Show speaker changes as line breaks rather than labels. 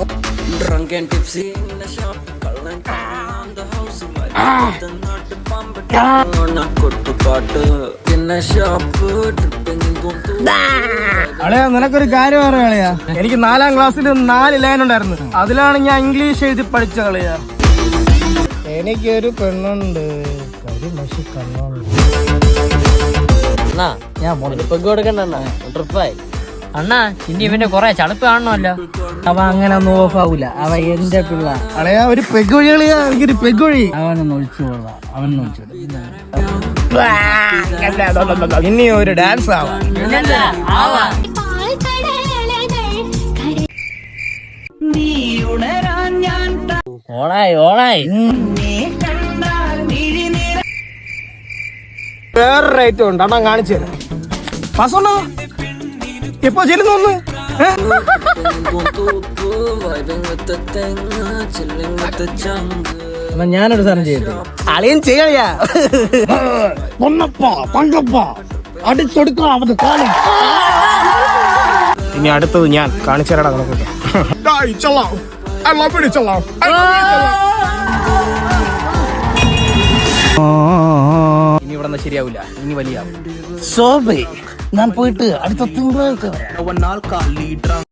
Drunk and tipsy in the shop, കള്ളൻ on the house, വൈകിട്ട് നാട്ട് പാമ്പ് കൊട്ടുപാട്ട് പിന്നെ ഷോപ്പ് ട്രിപ്പിംഗ്
അളയാ നിനക്കൊരു കാര്യം പറയാം അളയാ. എനിക്ക് നാലാം ക്ലാസ്സിൽ നാല് ലൈൻ ഉണ്ടായിരുന്നു. അതിലാണ് ഞാൻ ഇംഗ്ലീഷ് എഴുതി പഠിച്ച കളയാ എനിക്കൊരു പെണ്ണുണ്ട്. കരിമഷി കണ്ണുണ്ട്.
ഞാൻ കൊടുക്കണ്ട ട്രിപ്പായി. അണ്ണാ ഇനി ഇവന്റെ കൊറേ ചളുപ്പ് കാണണമല്ലോ.
അവ അങ്ങനെ ഒന്നും ഓഫ് ആവൂല. അവ എന്റെ പിള്ള.
അളയാ ഒരു പെഗ് പെഗുഴി കളിയാ എനിക്കൊരു പെഗ് വഴി
അവനൊന്ന് ഒഴിച്ചു കൊള്ളാം അവനൊന്ന് ഒഴിച്ചു
ഇനി ഒരു ഡാൻസ് ആവാം.
ഓളായി ഓളായി.
വേറൊരു ഐറ്റം ഉണ്ട്. അണ്ണാ കാണിച്ചു തരാം. പാസ്വേഡ് എപ്പോ ചെല്ലുന്നു ഒന്ന്.
എന്നാ ഞാനൊരു സാധനം ചെയ്യട്ടെ.
അളിയൻ ചെയ്യാം ഇനി അടുത്തത് ഞാൻ. കാണിച്ചു തരാടാ കണക്കൂട്ട് ഇനി ഇവിടെ ശരിയാവില്ല. ഇനി വലിയ
സോബേ. நான் போயிட்டு அடுத்த திங்கள் அவன் நாள் கால்